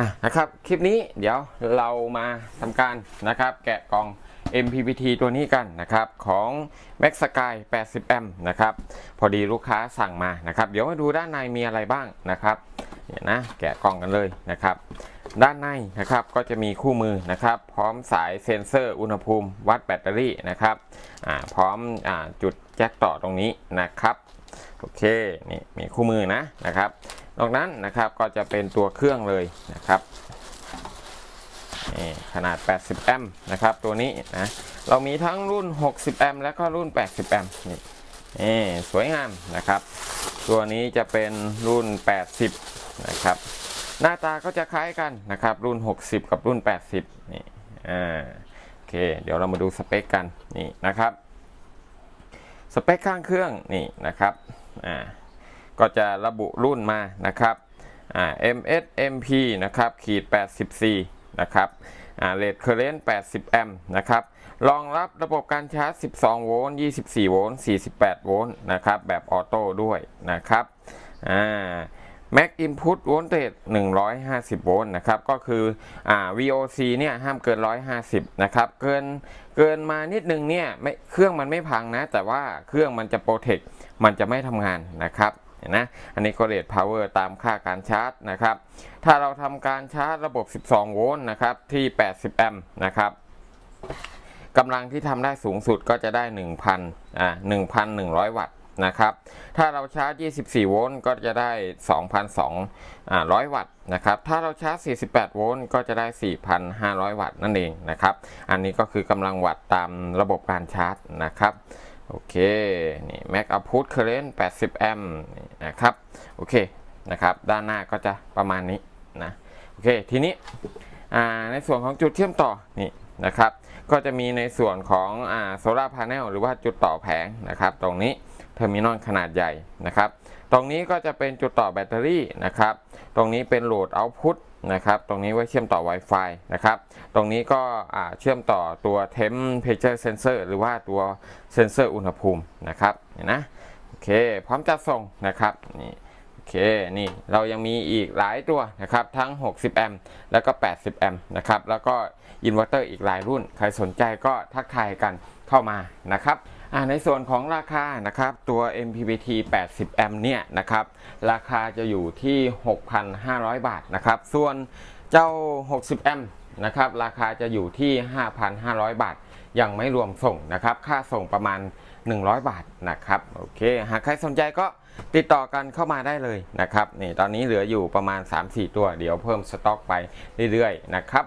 อะนะครับคลิปนี้เดี๋ยวเรามาทำการนะครับแกะกล่อง MPPT ตัวนี้กันนะครับของ Max Sky 80แอมป์นะครับพอดีลูกค้าสั่งมานะครับ เดี๋ยวมาดูด้านในมีอะไรบ้างนะครับเนี่ยนะแกะกล่องกันเลยนะครับ ด้านในนะครับก็จะมีคู่มือนะครับ พร้อมสายเซ็นเซอร์อุณหภูมิวัดแบตเตอรี่นะครับพร้อมอจุดแจ็คต่อตรงนี้นะครับโอเคนี่มีคู่มือนะนะครับ นอกนั้นนะครับก็จะเป็นตัวเครื่องเลยนะครับขนาด 80 แอมป์นะครับ ตัวนี้นะ เรามีทั้งรุ่น 60 แอมป์และก็รุ่น 80 แอมป์นี่นี่สวยงามนะครับ ตัวนี้จะเป็นรุ่น 80 นะครับ หน้าตาก็จะคล้ายกันนะครับ รุ่น 60 กับรุ่น 80 นี่ อ่า โอเค เดี๋ยวเรามาดูสเปคกัน นี่นะครับ สเปคข้างเครื่อง นี่นะครับ อ่า ก็จะระบุรุ่นมานะครับ MS MP นะครับขีด 84 นะครับเลดเคอร์เรนต์80 แอมป์นะครับรองรับระบบการชาร์จ 12 โวลต์ 24 โวลต์ 48 โวลต์นะครับแบบออโต้ด้วยนะครับอ่า Max Input Voltage 150 โวลต์นะครับ ก็คืออ่า VOC เนี่ยห้ามเกิน 150 นะครับ เกินเกินมานิดนึงเนี่ยไม่เครื่องมันไม่พังนะ แต่ว่าเครื่องมันจะโปรเทค มันจะไม่ทำงานนะครับ เห็นนะอันนี้ก็เรทพาวเวอร์ตามค่าการชาร์จนะครับ ถ้าเราทำการชาร์จระบบ 12 โวลต์นะครับที่ 80 แอมป์นะครับกำลังที่ทำได้สูงสุดก็จะได้ 1,000อ่า1,100 วัตต์นะครับ ถ้าเราชาร์จ 24 โวลต์ก็จะได้ 2,200 วัตต์นะครับ ถ้าเราชาร์จ 48 โวลต์ก็จะได้ 4,500 วัตต์นั่นเองนะครับ อันนี้ก็คือกำลังวัตต์ตามระบบการชาร์จนะครับ โอเค นี่ Mac Output Current 80 แอมป์ นะครับโอเคนะครับด้านหน้าก็จะประมาณนี้นะโอเคทีนี้ในส่วนของจุดเชื่อมต่อนี่นะครับก็จะมีในส่วนของอโซลาร์พาร์เนลหรือว่าจุดต่อแผงนะครับตรงนี้เทอร์มินอลขนาดใหญ่นะครับตรงนี้ก็จะเป็นจุดต่อแบตเตอรี่นะครับตรงนี้เป็นโหลดเอาพุตนะครับตรงนี้ไว้เชื่อมต่อ Wi-Fi นะครับตรงนี้ก็เชื่อมต่อตัว Temperature Sensor หรือว่าตัวเซนเซอร์อุณหภูมินะครับเห็นนะ เค พร้อมจัดส่งนะครับนี่โอเคนี่เรายังมีอีกหลายตัวนะครับทั้ง 60 แอมป์แล้วก็ 80 แอมป์นะครับแล้วก็อินเวอร์เตอร์อีกหลายรุ่น ใครสนใจก็ทักทายกันเข้ามานะครับในส่วนของราคานะครับตัว MPPT 80 แอมป์เนี่ยนะครับราคาจะอยู่ที่ 6,500 บาทนะครับส่วนเจ้า 60 แอมป์นะครับราคาจะอยู่ที่ 5,500 บาท ยังไม่รวมส่งนะครับ ค่าส่งประมาณ 100 บาทนะครับโอเคหากใครสนใจก็ติดต่อกันเข้ามาได้เลยนะครับนี่ตอนนี้เหลืออยู่ประมาณ 3-4 ตัว เดี๋ยวเพิ่มสต็อกไปเรื่อยๆนะครับ